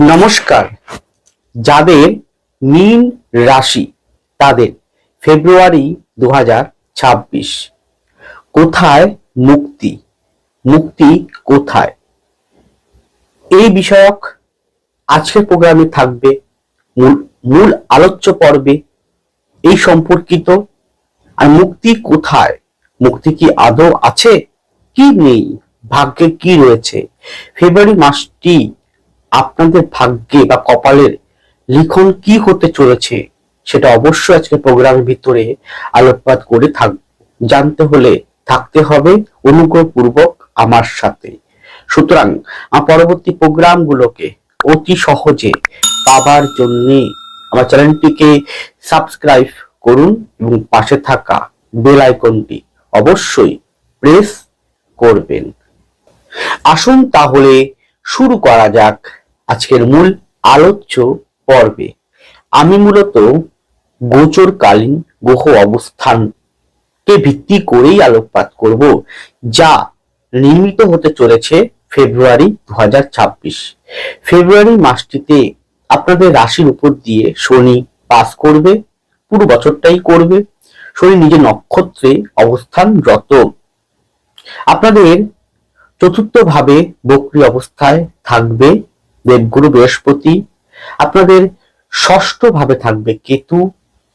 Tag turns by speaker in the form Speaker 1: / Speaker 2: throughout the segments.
Speaker 1: নমস্কার। যাদের মীন রাশি তাদের ফেব্রুয়ারি দু কোথায় মুক্তি? মুক্তি কোথায়? এই বিষয়ক আজকের প্রোগ্রামে থাকবে মূল মূল আলোচ্য পর্বে এই সম্পর্কিত। আর মুক্তি কোথায়? মুক্তি কি আদৌ আছে? কি নেই? ভাগ্যে কি রয়েছে? ফেব্রুয়ারি মাসটি আপনাদের ভাগ্যে বা কপালের লিখন কি হতে চলেছে, সেটা অবশ্যই আজকে প্রোগ্রামের ভিতরে আলোকপাত করে থাক, জানতে হলে থাকতে হবে অনুগ্রহপূর্বক আমার সাথে। সুতরাং, আমার পরবর্তী প্রোগ্রামগুলোকে অতি সহজে পাবার জন্য আমার চ্যানেলটিকে সাবস্ক্রাইব করুন এবং পাশে থাকা বেল আইকনটি অবশ্যই প্রেস করবেন। আসুন তাহলে শুরু করা যাক আজকের মূল আলোচ্য পর্বে। আমি মূলত গোচরকালীন গ্রহ অবস্থানকে ভিত্তি করেই আলোকপাত করব, যা নির্মিত হতে চলেছে ফেব্রুয়ারি দু হাজার ছাব্বিশ। ফেব্রুয়ারি মাসটিতে আপনাদের রাশির উপর দিয়ে শনি পাস করবে, পুরো বছরটাই করবে। শনি নিজের নক্ষত্রে অবস্থান অবস্থানরত। আপনাদের চতুর্থ ভাবে বক্রি অবস্থায় থাকবে দেবগুরু বৃহস্পতি। আপনাদের ষষ্ঠ ভাবে থাকবে কেতু।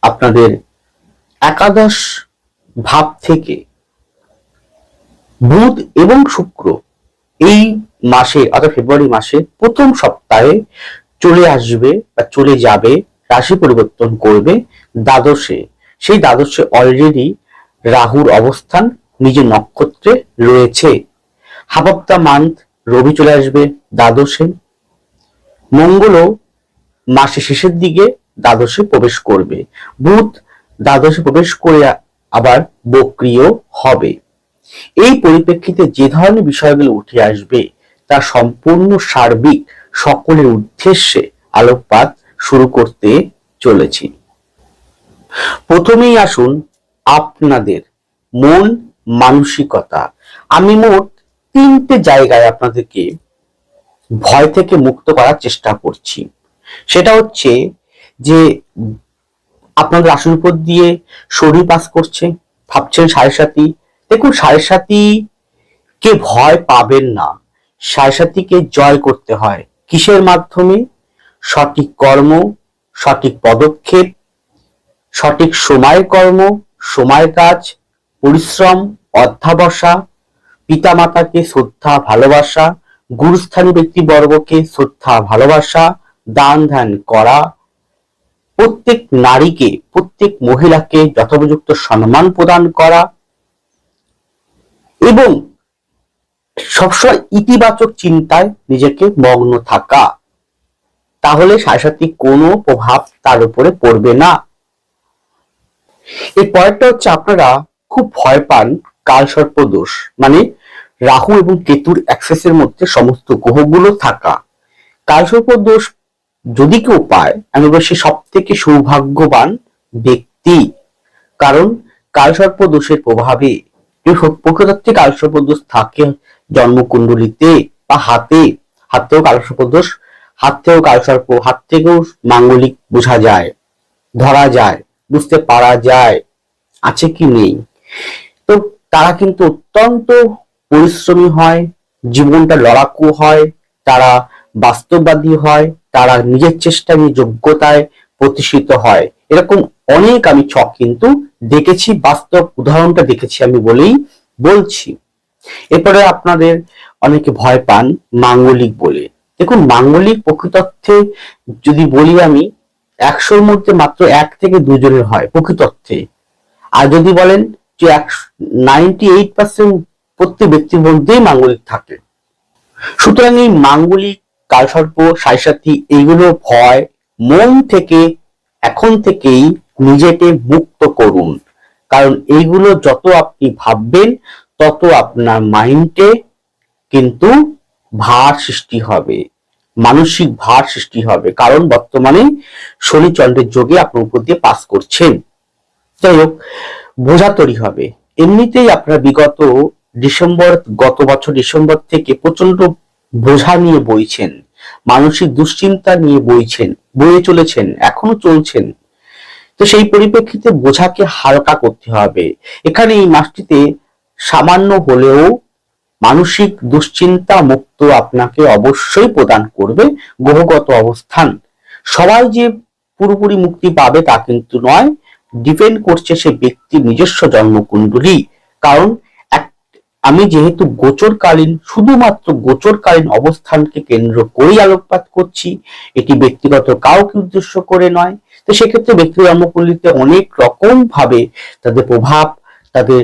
Speaker 1: আপনাদের একাদশ ভাব থেকে বুধ এবং শুক্র এই মাসে অর্থাৎ ফেব্রুয়ারি মাসে প্রথম সপ্তাহে চলে আসবে বা চলে যাবে, রাশি পরিবর্তন করবে দ্বাদশে। সেই দ্বাদশে অলরেডি রাহুর অবস্থান, নিজের নক্ষত্রে রয়েছে। হাফ অফ দ্য মান্থ রবি চলে আসবে, দ্বাদশে। মঙ্গলও মাসের শেষের দিকে দ্বাদশে প্রবেশ করবে। বুধ দ্বাদশে প্রবেশ করে আবার বক্রিয় হবে। এই পরিপ্রেক্ষিতে যে ধরনের বিষয়গুলো উঠে আসবে, তা সম্পূর্ণ সার্বিক সকলের উদ্দেশ্যে আলোকপাত শুরু করতে চলেছি। প্রথমেই আসুন আপনাদের মন মানসিকতা। আমি মোট তিনটে জায়গায় আপনাদেরকে ভয় থেকে মুক্ত করার চেষ্টা করছি। সেটা হচ্ছে যে আপনাদের আসল উপর দিয়ে শরীর পাস করছে, ভাবছেন সাড়ে সাথী দেখুন, সাড়ে সাথী কে ভয় পাবেন না। সাড়ে সাথীকে জয় করতে হয়। কিসের মাধ্যমে? সঠিক কর্ম, সঠিক পদক্ষেপ, সঠিক সময় কর্ম সময় কাজ, পরিশ্রম, অধ্যাবসা পিতামাতাকে শ্রদ্ধা, ভালোবাসা গুরুস্থানীয় ব্যক্তিবর্গকে শ্রদ্ধা, ভালোবাসা, দান ধ্যান করা। প্রত্যেক নারীকে, প্রত্যেক মহিলাকে যথোপযুক্ত সম্মান প্রদান করা। এবং সবসময় ইতিবাচক চিন্তায় নিজেকে মগ্ন থাকা। তাহলে সাথে কোনো প্রভাব তার উপরে পড়বে না। এই পয়েন্টটা হচ্ছে আপনারা খুব ভয় পান কালসর্প দোষ মানে রাহু এবং কেতুর অ্যাক্সেসের মধ্যে সমস্ত গ্রহগুলো থাকা। কালসর্প দোষ যদি কেউ পায়, আমি বলব সে সব থেকে সৌভাগ্যবান ব্যক্তি। কারণ কালসর্প দোষের প্রভাবে প্রকৃতার্থে কালসর্প দোষ থাকে জন্মকুণ্ডলিতে বা হাতে। হাত থেকেও কালসর্প দোষ, হাত থেকেও কালসর্প হাত থেকেও মাঙ্গলিক বোঝা যায়, ধরা যায়, বুঝতে পারা যায়, আছে কি নেই। তো তারা কিন্তু অত্যন্ত পরিশ্রমী হয়, জীবনটা লড়াকু হয়, তারা বাস্তববাদী হয়, তারা নিজের চেষ্টা নিয়ে যোগ্যতায় প্রতিষ্ঠিত হয়। এরকম অনেক আমি ছক কিন্তু দেখেছি, বাস্তব উদাহরণটা দেখেছি আমি বলেই বলছি। এরপরে আপনাদের অনেকে ভয় পান মাঙ্গলিক বলে। দেখুন, মাঙ্গলিক প্রকৃতর্থে যদি বলি আমি, একশোর মধ্যে মাত্র এক থেকে দুজনের হয় প্রকৃতর্থে আর যদি বলেন যে নাইনটি এইট পার্সেন্ট প্রত্যেক ব্যক্তির মধ্যেই মাঙ্গলিক থাকে। সুতরাং এই মাঙ্গলিক কালসর্প সাইসাথী এইগুলো ভয় মন থেকে, এখন থেকেই নিজেকে মুক্ত করুন। কারণ এইগুলো যত আপনি ভাববেন, তত আপনার মাইন্ডে কিন্তু ভার সৃষ্টি হবে। মানসিক ভার সৃষ্টি হবে। কারণ বর্তমানে শনি চন্দ্রের যোগে আপনার উপর দিয়ে পাস করছেন। যাই হোক, বোঝা তৈরি হবে। এমনিতেই আপনারা বিগত ডিসেম্বর, গত বছর ডিসেম্বর থেকে প্রচণ্ড বোঝা নিয়ে বইছেন, মানসিক দুশ্চিন্তা নিয়ে বইছেন, বয়ে চলেছেন, এখনও চলছেন। তো সেই পরিপ্রেক্ষিতে বোঝাকে হালকা করতে হবে। এখানে এই মাসটিতে সামান্য হলেও মানসিক দুশ্চিন্তা মুক্ত আপনাকে অবশ্যই প্রদান করবে গ্রহগত অবস্থান। সবাই যে পুরোপুরি মুক্তি পাবে তা কিন্তু নয়, ডিপেন্ড করছে সে ব্যক্তির নিজস্ব জন্মকুণ্ডলী। কারণ আমি যেহেতু গোচরকালীন, শুধুমাত্র গোচরকালীন অবস্থানকে কেন্দ্র করেই আলোকপাত করছি, এটি ব্যক্তিগত কাউকে উদ্দেশ্য করে নয়। তো সেক্ষেত্রে ব্যক্তি জন্মকুণ্ডলিতে অনেক রকম ভাবে তাদের প্রভাব, তাদের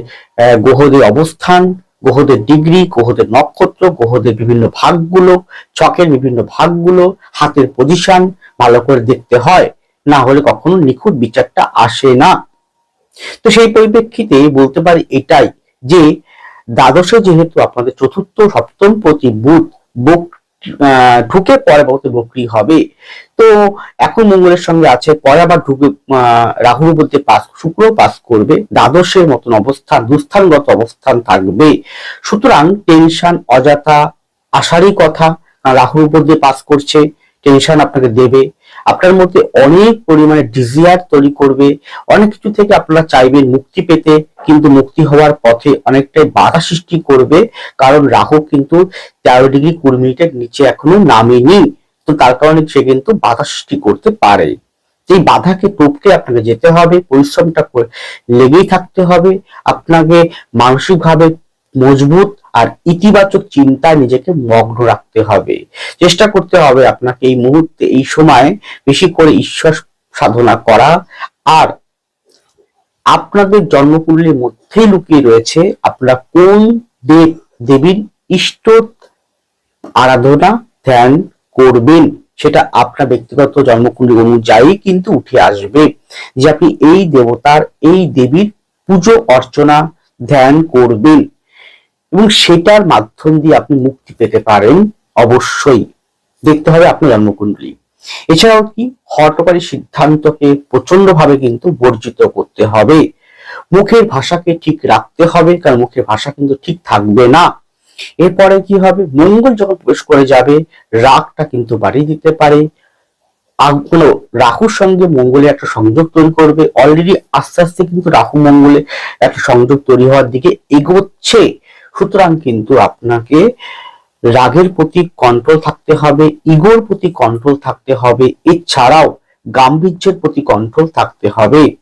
Speaker 1: গ্রহদের অবস্থান, গ্রহদের ডিগ্রি, গ্রহদের নক্ষত্র, গ্রহদের বিভিন্ন ভাগগুলো, চকের বিভিন্ন ভাগগুলো, হাতের পজিশন ভালো করে দেখতে হয়। না হলে কখনো নিখুঁত বিচারটা আসে না। তো সেই পরিপ্রেক্ষিতে বলতে পারি এটাই যে দ্বাদশে যেহেতু আপনাদের চতুর্থ, সপ্তম প্রতি বুধ বক ঢুকে পরে বলতে বকরি হবে। তো এখন মঙ্গলের সঙ্গে আছে, পরে আবার ঢুকে রাহুর বলতে পাস, শুক্র পাস করবে। দ্বাদশের মতন অবস্থান, দুস্থানগত অবস্থান থাকবে। সুতরাং টেনশন, অযথা, আশারই কথা রাহুর উপর দিয়ে পাস করছে, টেনশন আপনাকে দেবে। আপনার মধ্যে অনেক পরিমাণে ডিজিয়ার তৈরি করবে, অনেক কিছু থেকে আপনারা চাইবেন মুক্তি পেতে, কিন্তু মুক্তি হওয়ার পথে অনেকটাই বাধা সৃষ্টি করবে, কারণ রাহু কিন্তু তেরো ডিগ্রি কুড়ি মিনিটের নিচে এখনও নামেনি। তো তার কারণে সে কিন্তু বাধা সৃষ্টি করতে পারে। এই বাধাকে টপকে আপনাকে যেতে হবে, পরিশ্রমটা লেগেই থাকতে হবে। আপনাকে মানসিকভাবে মজবুত আর ইতিবাচক চিন্তায় নিজেকে মগ্ন রাখতে হবে। চেষ্টা করতে হবে আপনাকে এই মুহূর্তে, এই সময় বেশি করে ঈশ্বর সাধনা করা। আর আপনাদের জন্মকুণ্ডলীর মধ্যেই লুকিয়ে রয়েছে আপনারা কোন দেব, দেবীর ইষ্ট আরাধনা ধ্যান করবেন, সেটা আপনার ব্যক্তিগত জন্মকুণ্ডলী অনুযায়ী কিন্তু উঠে আসবে। যে আপনি এই দেবতার, এই দেবীর পুজো অর্চনা ধ্যান করবেন। এবং সেটার মাধ্যম দিয়ে আপনি মুক্তি পেতে পারেন অবশ্যই। দেখতে হবে আপনার জন্মকুণ্ডলী এছাড়াও কি? হটকারী সিদ্ধান্তকে প্রচণ্ড ভাবে কিন্তু বর্জিত করতে হবে। মুখের ভাষাকে ঠিক রাখতে হবে, কারণ মুখের ভাষা কিন্তু ঠিক থাকবে না। এরপরে কি হবে? মঙ্গল যখন প্রবেশ করে যাবে, রাগটা কিন্তু বাড়িয়ে দিতে পারে। কোনো রাহুর সঙ্গে মঙ্গলে একটা সংযোগ তৈরি করবে। অলরেডি আস্তে আস্তে কিন্তু রাহু মঙ্গলে একটা সংযোগ তৈরি হওয়ার দিকে এগোচ্ছে। সুতরাং কিন্তু আপনাকে রাগের প্রতি কন্ট্রোল থাকতে হবে ইগোর প্রতি কন্ট্রোল থাকতে হবে, এছাড়াও গাম্ভীর্যের প্রতি কন্ট্রোল থাকতে হবে।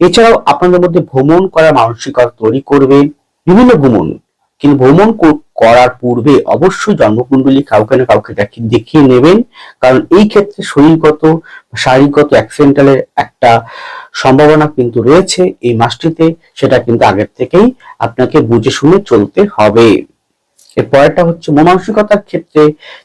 Speaker 1: এছাড়াও আপনাদের মধ্যে ভ্রমণ করার মানসিকতা তৈরি করবে, বিভিন্ন ভ্রমণ। কিন্তু ভ্রমণ করার পূর্বে অবশ্যই জন্মকুণ্ডলী কাউকে না কাউকে দেখি- দেখিয়ে নেবেন। কারণ এই ক্ষেত্রে শরীরগত শারীরিকগত অ্যাক্সিডেন্টালের একটা সম্ভাবনা কিন্তু রয়েছে এই মাসটিতে, সেটা কিন্তু আগের থেকেই আপনাকে বুঝে শুনে চলতে হবে। এর পরেরটা হচ্ছে মনমানসিকতার ক্ষেত্রে,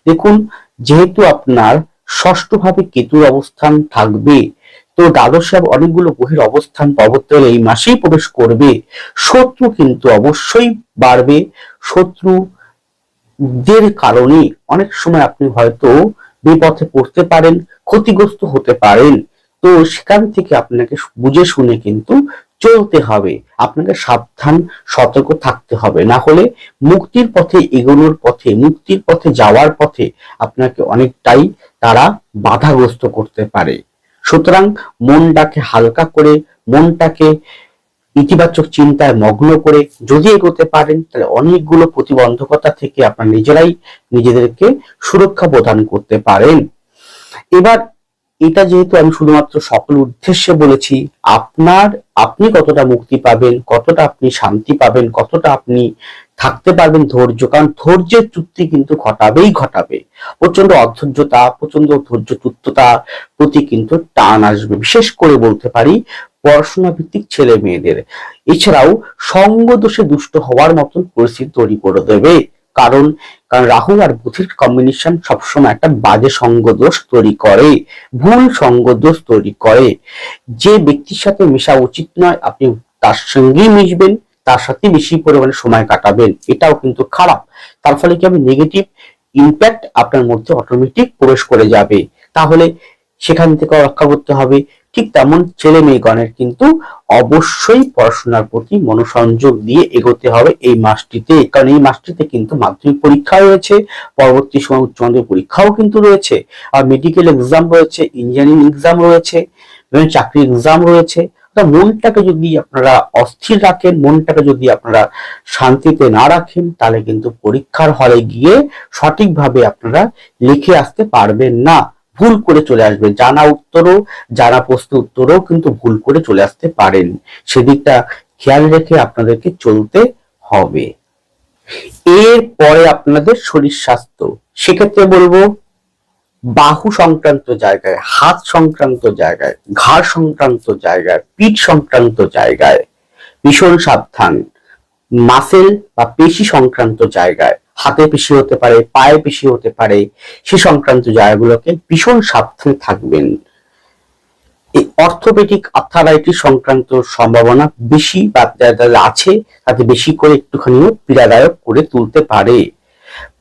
Speaker 1: দেখুন, যেহেতু আপনার ষষ্ঠ ভাবে কেতুর অবস্থান থাকবে, তো দ্বাদশে অনেকগুলো গ্রহের অবস্থান পরবর্তীকালে এই মাসেই প্রবেশ করবে। শত্রু কিন্তু অবশ্যই বাড়বে। শত্রুদের কারণে অনেক সময় আপনি হয়তো বিপথে পড়তে পারেন, ক্ষতিগ্রস্ত হতে পারেন। তো সেখান থেকে আপনাকে বুঝে শুনে কিন্তু চলতে হবে। আপনাকে সাবধান, সতর্ক থাকতে হবে। না হলে মুক্তির পথে এগোনোর পথে, মুক্তির পথে যাওয়ার পথে আপনাকে অনেকটাই তারা বাধাগ্রস্ত করতে পারে। সুতরাং মনটাকে হালকা করে, মনটাকে ইতিবাচক চিন্তায় মগ্ন করে যদি এগোতে পারেন, তাহলে অনেকগুলো প্রতিবন্ধকতা থেকে আপনার নিজেরাই নিজেদেরকে সুরক্ষা প্রদান করতে পারেন। এবার এটা যেহেতু আমি শুধুমাত্র সকল উদ্দেশ্যে বলেছি, আপনার আপনি কতটা মুক্তি পাবেন, কতটা আপনি শান্তি পাবেন, কতটা আপনি থাকতে পারবেন ধৈর্য, কারণ ধৈর্যের চুক্তি কিন্তু ঘটাবেই ঘটাবে। প্রচণ্ড অধৈর্যতা প্রচণ্ড ধৈর্যচ্যুততা প্রতি কিন্তু টান আসবে। বিশেষ করে বলতে পারি পড়াশোনা ভিত্তিক ছেলে মেয়েদের এছাড়াও সঙ্গ দোষে দুষ্ট হওয়ার মতন পরিস্থিতি তৈরি করে দেবে। কারণ কারণ রাহু আর বুধের কম্বিনেশন সবসময় একটা বাজে সঙ্গ দোষ তৈরি করে, ভুল সঙ্গ দোষ তৈরি করে। যে ব্যক্তির সাথে মেশা উচিত নয়, আপনি তার সঙ্গেই মিশবেন, তার সাথে বেশি পরিমাণে সময় কাটাবেন, এটাও কিন্তু খারাপ। তার ফলে কি হবে? নেগেটিভ ইম্প্যাক্ট আপনার মধ্যে অটোমেটিক প্রবেশ করে যাবে। তাহলে সেখান থেকে রক্ষা করতে হবে ঠিক তেমন ছেলে মেয়েগণের কিন্তু অবশ্যই পড়াশোনার প্রতি মনোসংযোগ দিয়ে এগোতে হবে এই মাসটিতে। কারণ এই মাসটিতে কিন্তু মাধ্যমিক পরীক্ষা রয়েছে, পরবর্তী সময় উচ্চ মাধ্যমিক পরীক্ষাও কিন্তু রয়েছে, আর মেডিকেল এক্সাম রয়েছে ইঞ্জিনিয়ারিং এক্সাম রয়েছে চাকরি এক্সাম রয়েছে। মনটাকে যদি আপনারা অস্থির রাখেন, মনটাকে যদি আপনারা শান্তিতে না রাখেন, তাহলে কিন্তু পরীক্ষার হলে গিয়ে সঠিকভাবে আপনারা লিখে আসতে পারবেন না। ভুল করে চলে আসবেন জানা উত্তরও, জানা প্রশ্ন উত্তরও কিন্তু ভুল করে চলে আসতে পারেন। সেদিকটা খেয়াল রেখে আপনাদেরকে চলতে হবে। এরপরে আপনাদের শরীর স্বাস্থ্য। সেক্ষেত্রে বলব, বাহু সংক্রান্ত জায়গায়, হাত সংক্রান্ত জায়গায় ঘাড় সংক্রান্ত জায়গায়, পিঠ সংক্রান্ত জায়গায় ভীষণ সাবধান। মাসেল বা পেশি সংক্রান্ত জায়গায় হাতে পেশি হতে পারে, পায়ে পেশি হতে পারে, সে সংক্রান্ত জায়গাগুলোকে ভীষণ সাবধানে থাকবেন। এই অর্থোপেডিক আর্থারাইটিস সংক্রান্ত সম্ভাবনা বেশি বা আছে তাতে বেশি করে একটুখানিও পীড়াদায়ক করে তুলতে পারে।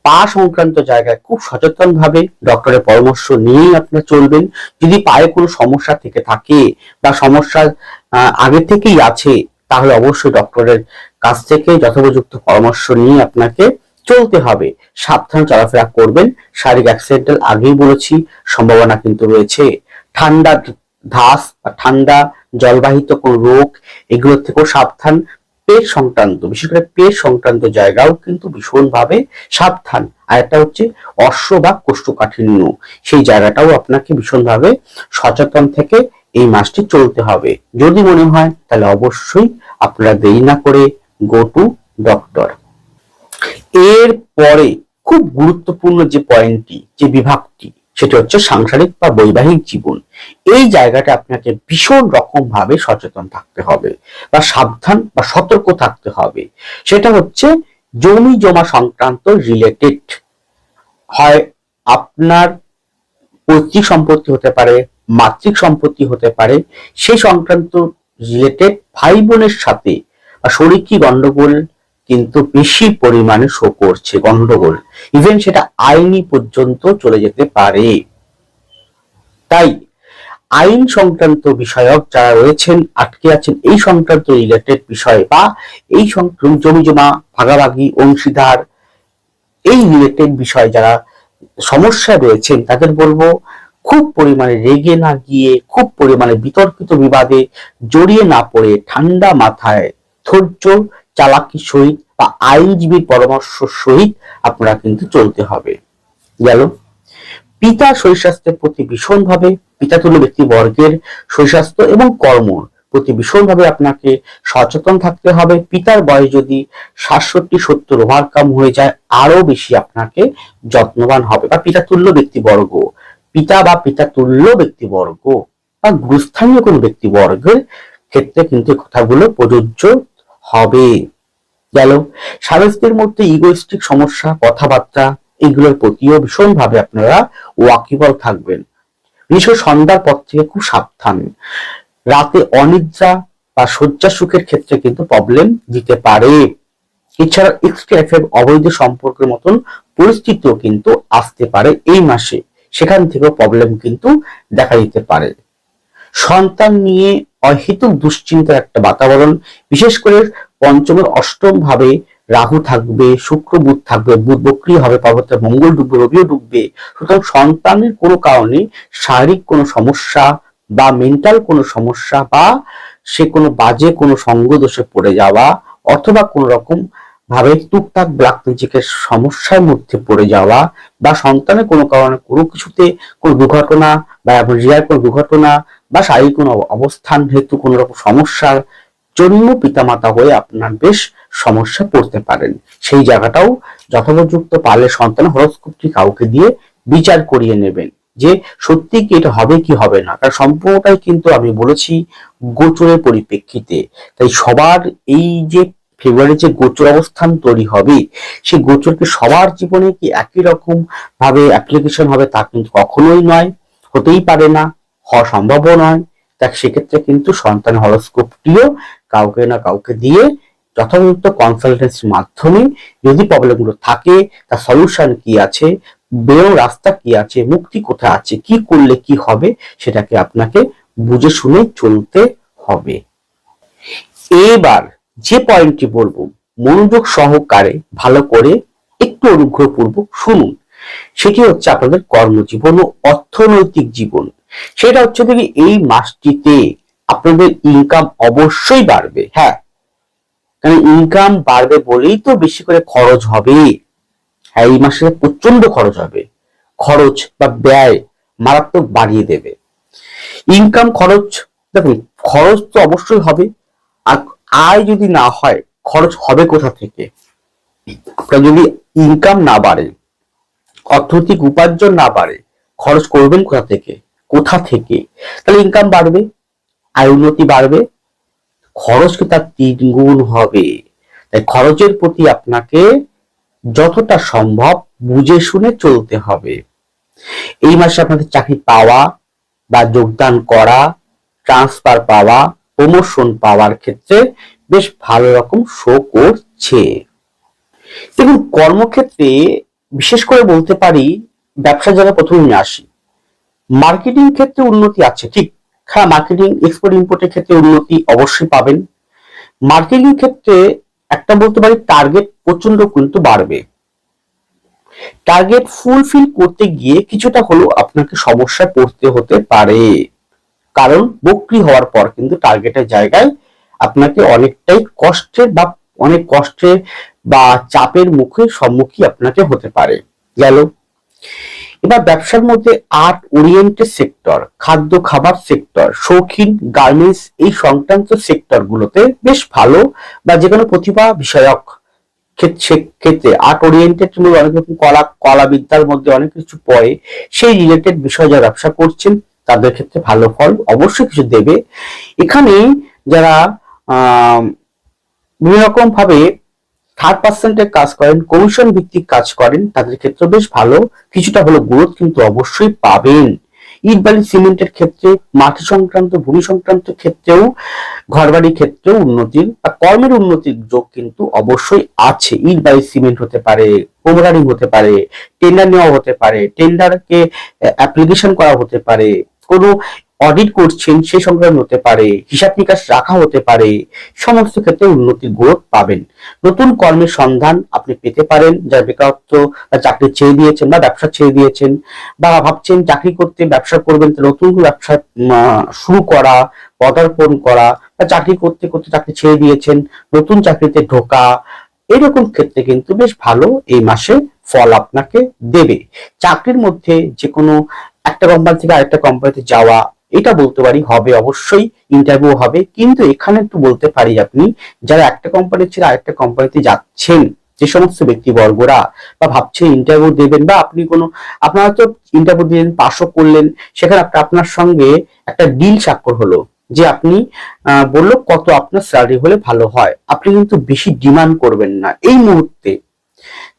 Speaker 1: পা সংক্রান্ত জায়গায় খুব সচেতন ভাবে ডক্টরের পরামর্শ নিয়েই আপনারা চলবেন। যদি পায়ে কোনো সমস্যা থেকে থাকে বা সমস্যা আগে থেকেই আছে, তাহলে অবশ্যই ডক্টরের কাছ থেকে যথোপযুক্ত পরামর্শ নিয়ে আপনাকে চলতে হবে। সাবধান চলাফেরা করবেন। শারীরিক অ্যাক্সিডেন্টাল আগেই বলেছি, সম্ভাবনা কিন্তু রয়েছে। ঠান্ডা ধাস বা ঠান্ডা জলবাহিত কোন রোগ, এগুলো থেকেও সাবধান। পেট সংক্রান্ত, বিশেষ করে পেট সংক্রান্ত জায়গাও কিন্তু ভীষণভাবে সাবধান। আর একটা হচ্ছে অশ্ব বা কোষ্ঠকাঠিন্য, সেই জায়গাটাও আপনাকে ভীষণভাবে সচেতন থেকে এই মাসটি চলতে হবে। যদি মনে হয়, তাহলে অবশ্যই আপনারা দেরি না করে গো টু ডক্টর এর পরে খুব গুরুত্বপূর্ণ যে পয়েন্টটি যে বিভাগটি, সেটা হচ্ছে সাংসারিক বা বৈবাহিক জীবন। এই জায়গাটা আপনাকে ভীষণ রকম ভাবে সচেতন থাকতে হবে বা সাবধান বা সতর্ক থাকতে হবে। সেটা হচ্ছে জমি জমা সংক্রান্ত রিলেটেড হয় আপনার পৈতৃক সম্পত্তি হতে পারে, মাতৃক সম্পত্তি হতে পারে সেই সংক্রান্ত রিলেটেড ভাই বোনের সাথে বা শরিকি গন্ডগোল কিন্তু বেশি পরিমাণে শো করছে গন্ডগোল। ইভেন সেটা আইনি পর্যন্ত চলে যেতে পারে। তাই আইন সংক্রান্ত বিষয়ক যারা রয়েছেন, আটকে আছেন এই সংক্রান্ত রিলেটেড বিষয় বা এই জমি জমা, ভাগাভাগি, অংশীদার, এই রিলেটেড বিষয় যারা সমস্যা রয়েছেন, তাদের বলব খুব পরিমাণে রেগে না গিয়ে, খুব পরিমাণে বিতর্কিত বিবাদে জড়িয়ে না পড়ে, ঠান্ডা মাথায় ধৈর্য চালাকি সহিত বা আইনজীবীর পরামর্শ সহিত আপনারা কিন্তু চলতে হবে। গেল। পিতার শরীর স্বাস্থ্যের প্রতি ভীষণভাবে পিতাতুল্য ব্যক্তিবর্গের শরীর স্বাস্থ্য এবং কর্ম প্রতি ভীষণভাবে আপনাকে সচেতন থাকতে হবে। পিতার বয়স যদি সাতষট্টি, সত্তর ওভারকাম হয়ে যায় আরও বেশি আপনাকে যত্নবান হবে। বা পিতাতুল্য ব্যক্তিবর্গ, পিতা বা পিতাতুল্য ব্যক্তিবর্গ বা গুরুস্থানীয় কোনো ব্যক্তিবর্গের ক্ষেত্রে কিন্তু কথাগুলো প্রযোজ্য হবে। গেল। স্বামীদের মধ্যে ইগোইস্টিক সমস্যা, কথাবার্তা, এগুলোর প্রতিও ভীষণভাবে আপনারা ওয়াকিবল থাকবেন। বিশেষ সন্ধ্যার পর থেকে খুব সাবধান। রাতে অনিদ্রা বা শয্যা সুখের ক্ষেত্রে কিন্তু প্রবলেম দিতে পারে। এছাড়া এক্সট্রা এফএম অবৈধ সম্পর্কের মতন পরিস্থিতিও কিন্তু আসতে পারে এই মাসে। সেখান থেকেও প্রবলেম কিন্তু দেখা দিতে পারে। সন্তান নিয়ে অহেতুক দুশ্চিন্তার একটা বাতাবরণ। বিশেষ করে পঞ্চমের অষ্টম ভাবে রাহু থাকবে, শুক্র বুধ থাকবে, বুধ বক্রিয় হবে, পার্বত্য মঙ্গল ডুববে, রবিও ডুববে। সুতরাং সন্তানের কোনো কারণে শারীরিক কোনো সমস্যা বা মেন্টাল কোনো সমস্যা বা সে কোনো বাজে কোনো সঙ্গ দোষে পড়ে যাওয়া অথবা কোনো রকম ভাবে টুকটাক ব্লাক ম্যাজিকের সমস্যার মধ্যে পড়ে যাওয়া বা সন্তানের কোনো কারণে কোনো কিছুতে কোনো দুর্ঘটনা বা রিয়ার কোনো দুর্ঘটনা বা শারীরিক কোনো অবস্থান হেতু কোনো রকম সমস্যার জন্য পিতামাতা হয়ে আপনার বেশ সমস্যা পড়তে পারেন। সেই জায়গাটাও যথোপযুক্ত পারলে সন্তান হরস্কোপটি কাউকে দিয়ে বিচার করিয়ে নেবেন যে সত্যি কি এটা হবে কি হবে না। কারণ সম্পূর্ণটাই কিন্তু আমি বলেছি গোচরের পরিপ্রেক্ষিতে। তাই সবার এই যে ফেব্রুয়ারি যে গোচর অবস্থান তৈরি হবে, সেই গোচরকে সবার জীবনে কি একই রকম ভাবে অ্যাপ্লিকেশন হবে তা কিন্তু কখনোই নয়, হতেই পারে না, হওয়া সম্ভবও নয়। দেখ, সেক্ষেত্রে কিন্তু সন্তান হরস্কোপটিও কাউকে না কাউকে দিয়ে যথাযথ কনসালটেন্সির মাধ্যমে যদি প্রবলেমগুলো থাকে তার সলিউশন কি আছে বেরো রাস্তা কি আছে, মুক্তি কোথায় আছে, কি করলে কি হবে, সেটাকে আপনাকে বুঝে শুনে চলতে হবে। এবার যে পয়েন্টটি বলব, মনোযোগ সহকারে ভালো করে একটু অনুগ্রহপূর্বক শুনুন। সেটি হচ্ছে আপনাদের কর্মজীবন ও অর্থনৈতিক জীবন। সেটা হচ্ছে দেখি এই মাসটিতে আপনাদের ইনকাম অবশ্যই বাড়বে হ্যাঁ? কারণ ইনকাম বাড়বে বলেই তো বেশি করে খরচ হবে। হ্যাঁ এই মাসে প্রচণ্ড খরচ হবে। খরচ বা ব্যয় মারাত্মক বাড়িয়ে দেবে। ইনকাম খরচ, দেখুন, খরচ তো অবশ্যই হবে। আর আয় যদি না হয়, খরচ হবে কোথা থেকে? আপনার যদি ইনকাম না বাড়ে, অর্থনৈতিক উপার্জন না বাড়ে, খরচ করবেন কোথা থেকে? কোথা থেকে? তাহলে ইনকাম বাড়বে, আয় উন্নতি বাড়বে, খরচ কি তার তিন গুণ হবে? তাই খরচের প্রতি আপনাকে যতটা সম্ভব বুঝে শুনে চলতে হবে। এই মাসে আপনাদের চাকরি পাওয়া বা যোগদান করা ট্রান্সফার পাওয়া প্রমোশন পাওয়ার ক্ষেত্রে বেশ ভালো রকম শো করছে। দেখুন, কর্মক্ষেত্রে বিশেষ করে বলতে পারি ব্যবসা যারা প্রথমে নিয়ে আসি। মার্কেটিং ক্ষেত্রে উন্নতি আছে, ঠিক। হ্যাঁ মার্কেটিং এক্সপোর্ট ইম্পোর্টের ক্ষেত্রে উন্নতি অবশ্যই পাবেন। মার্কেটিং ক্ষেত্রে একটা বলতে পারি টার্গেট প্রচণ্ড কিন্তু বাড়বে। টার্গেট ফুলফিল করতে গিয়ে কিছুটা হলেও আপনাকে সমস্যায় পড়তে হতে পারে। কারণ বক্রি হওয়ার পর কিন্তু টার্গেটের জায়গায় আপনাকে অনেকটাই কষ্টের বা অনেক কষ্টের বা চাপের মুখে সম্মুখীন আপনাকে হতে পারে। গেল। এবার ব্যবসার মধ্যে আর্ট ওরিয়েন্টেড সেক্টর খাদ্য খাবার সেক্টর শৌখিন গার্মেন্টস এই সংক্রান্ত সেক্টর গুলোতে বেশ ভালো বা যে কোনো প্রতিভা বিষয়ক ক্ষেত্রে আর্ট ওরিয়েন্টেড অনেক রকম কলা কলা বিদ্যার মধ্যে অনেক কিছু পড়ে, সেই রিলেটেড বিষয় যারা ব্যবসা করছেন তাদের ক্ষেত্রে ভালো ফল অবশ্যই কিছু দেবে। এখানে যারা বিভিন্ন রকম ভাবে থার্ড পার্সেন্টের কাজ করেন কমিশন ভিত্তিক কাজ করেন, তাদের ক্ষেত্রে বেশ ভালো। কিছুটা হলো গ্রোথ কিন্তু অবশ্যই পাবেন। ইট বালি সিমেন্টের ক্ষেত্রে, মাটি সংক্রান্ত, ভূমি সংক্রান্ত ক্ষেত্রেও, ঘরবাড়ির ক্ষেত্রেও উন্নতির বা কর্মের উন্নতির যোগ কিন্তু অবশ্যই আছে। ইট বালি সিমেন্ট হতে পারে কোমরারিং হতে পারে টেন্ডার নেওয়া হতে পারে টেন্ডারকে অ্যাপ্লিকেশন করা হতে পারে। কোনো অডিট করছেন সে সংক্রান্ত হতে পারে, হিসাব নিকাশ রাখা হতে পারে, সমস্ত ক্ষেত্রে উন্নতির গ্রোথ পাবেন। নতুন কর্মের সন্ধান আপনি পেতে পারেন, যারা বেকারত্ব চাকরি ছেড়ে দিয়েছেন বা ব্যবসা ছেড়ে দিয়েছেন বা ভাবছেন চাকরি করতে ব্যবসা করবেন নতুন ব্যবসা শুরু করা, পদার্পণ করা বা চাকরি করতে করতে চাকরি ছেড়ে দিয়েছেন, নতুন চাকরিতে ঢোকা, এরকম ক্ষেত্রে কিন্তু বেশ ভালো এই মাসে ফল আপনাকে দেবে। চাকরির মধ্যে যে কোনো একটা কোম্পানি থেকে আরেকটা কোম্পানিতে যাওয়া, এটা বলতে পারি হবে, অবশ্যই ইন্টারভিউ হবে। কিন্তু এখানে একটু বলতে পারি আপনি, যারা একটা কোম্পানি ছেড়ে আরেকটা কোম্পানিতে যাচ্ছেন, যে সমস্ত ব্যক্তিবর্গরা বা ভাবছেন ইন্টারভিউ দেবেন বা আপনি কোনো, আপনারা তো ইন্টারভিউ দিলেন পাশও করলেন, সেখানে আপনার সঙ্গে একটা ডিল স্বাক্ষর হলো, যে আপনি বলল কত আপনার স্যালারি হলে ভালো হয়। আপনি কিন্তু বেশি ডিমান্ড করবেন না। এই মুহূর্তে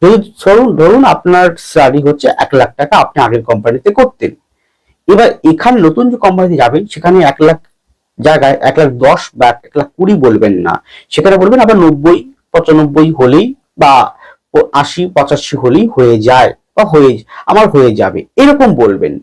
Speaker 1: যদি ধরুন ধরুন আপনার স্যালারি হচ্ছে এক লাখ টাকা, আপনি আগের কোম্পানিতে করতেন। এবার এখানে নতুন যে কোম্পানিতে যাবেন, সেখানে এক লাখ জায়গায় এক লাখ দশ বা এক লাখ কুড়ি বলবেন না। সেখানে বলবেন আবার নব্বই, পঁচানব্বই হলেই বা আশি, পঁচাশি হলেই হয়ে যায় বা হয়ে, আমার হয়ে যাবে। এরকম বলবেন।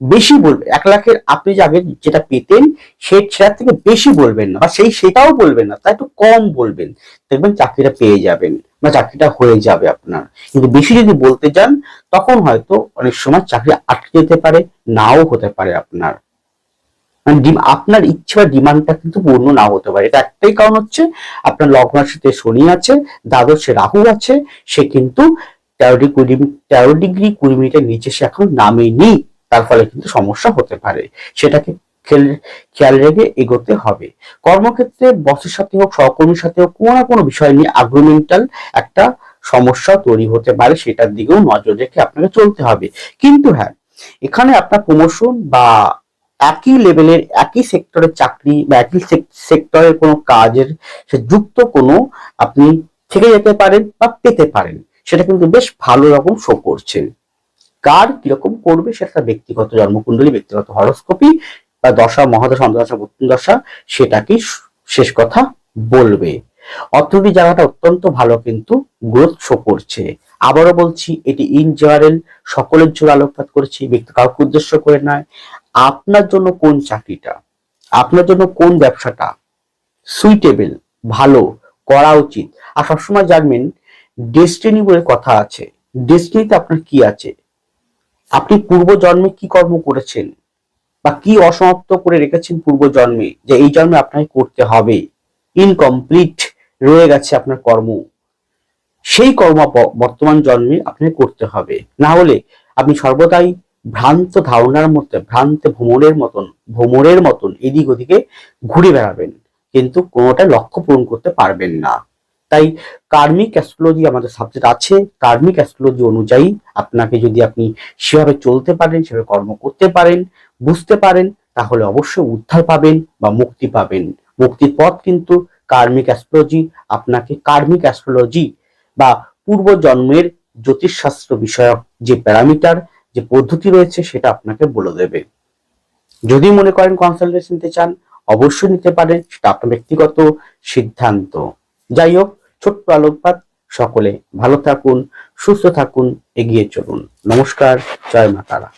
Speaker 1: বেশি বলবে, এক লাখের আপনি যে আগে যেটা পেতেন সেটার থেকে বেশি বলবেন না বা সেই, সেটাও বলবেন না তাই একটু কম বলবেন। দেখবেন চাকরিটা পেয়ে যাবেন। বা চাকরিটা হয়ে যাবে আপনার। কিন্তু বেশি যদি বলতে যান, তখন হয়তো অনেক সময় চাকরি আটকে যেতে পারে, নাও হতে পারে আপনার। মানে আপনার ইচ্ছে বা ডিমান্ডটা কিন্তু পূর্ণ না হতে পারে। এটা একটাই কারণ হচ্ছে, আপনার লগ্নাশিতে শনি আছে, দ্বাদশে রাহু আছে, সে কিন্তু তেরো ডিগ্রি তেরো ডিগ্রি কুড়ি মিনিটের নিচে সে এখন নামেনি, তার ফলে কিন্তু সমস্যা হতে পারে। সেটাকে খেয়াল রেখে এগোতে হবে। কর্মক্ষেত্রে বসের সাথে হোক, সহকর্মীর সাথে হোক, কোনো না কোনো বিষয় নিয়ে আগ্রোমেন্টাল একটা সমস্যা তৈরি হতে পারে, সেটার দিকেও নজর রেখে আপনাকে চলতে হবে। কিন্তু হ্যাঁ এখানে আপনার প্রমোশন বা একই লেভেলের একই সেক্টরের চাকরি বা একই সেক্টরের কোনো কাজের সে যুক্ত কোনো আপনি থেকে যেতে পারেন বা পেতে পারেন, সেটা কিন্তু বেশ ভালো রকম শো করছেন। কার কীরকম করবে সেটা ব্যক্তিগত জন্মকুণ্ডলী, ব্যক্তিগত হরস্কোপি বা দশা, মহাদশা অন্তদশা দশা সেটাকেই শেষ কথা বলবে। অর্থনীতি জায়গাটা অত্যন্ত ভালো কিন্তু গ্রোথ শো করছে। আবারও বলছি, এটি ইন জেনারেল সকলের জন্য আলোকপাত করেছি ব্যক্তি কাউকে উদ্দেশ্য করে নয়। আপনার জন্য কোন চাকরিটা, আপনার জন্য কোন ব্যবসাটা সুইটেবল ভালো, করা উচিত? আর সবসময় জানবেন ডেস্টিনি বলে কথা আছে। ডেস্টিনিতে আপনার কি আছে? আপনি পূর্ব জন্মে কি কর্ম করেছেন? বা কি অসমাপ্ত করে রেখেছেন পূর্ব জন্মে যে এই জন্মে আপনাকে করতে হবে? ইনকমপ্লিট রয়ে গেছে আপনার কর্ম। সেই কর্ম বর্তমান জন্মে আপনাকে করতে হবে। না হলে আপনি সর্বদাই ভ্রান্ত ধারণার মধ্যে ভ্রান্ত ভ্রমণের মতন ভ্রমণের মতন এদিক ওদিকে ঘুরে বেড়াবেন। কিন্তু কোনোটা লক্ষ্য পূরণ করতে পারবেন না। তাই কার্মিক অ্যাস্ট্রোলজি আমাদের সাবজেক্ট আছে। কার্মিক অ্যাস্ট্রোলজি অনুযায়ী আপনাকে যদি আপনি সেভাবে চলতে পারেন, সেভাবে কর্ম করতে পারেন, বুঝতে পারেন, তাহলে অবশ্যই উদ্ধার পাবেন বা মুক্তি পাবেন। মুক্তির পথ কিন্তু কার্মিক অ্যাস্ট্রোলজি আপনাকে কার্মিক অ্যাস্ট্রোলজি বা পূর্ব জন্মের জ্যোতিষশাস্ত্র বিষয়ক যে প্যারামিটার যে পদ্ধতি রয়েছে, সেটা আপনাকে বলে দেবে। যদি মনে করেন কনসালটেশন নিতে চান, অবশ্যই নিতে পারেন, সেটা আপনার ব্যক্তিগত সিদ্ধান্ত। যাই হোক ছোট্ট আলোকপাত। সকলে ভালো থাকুন সুস্থ থাকুন এগিয়ে চলুন। নমস্কার জয় মা তারা।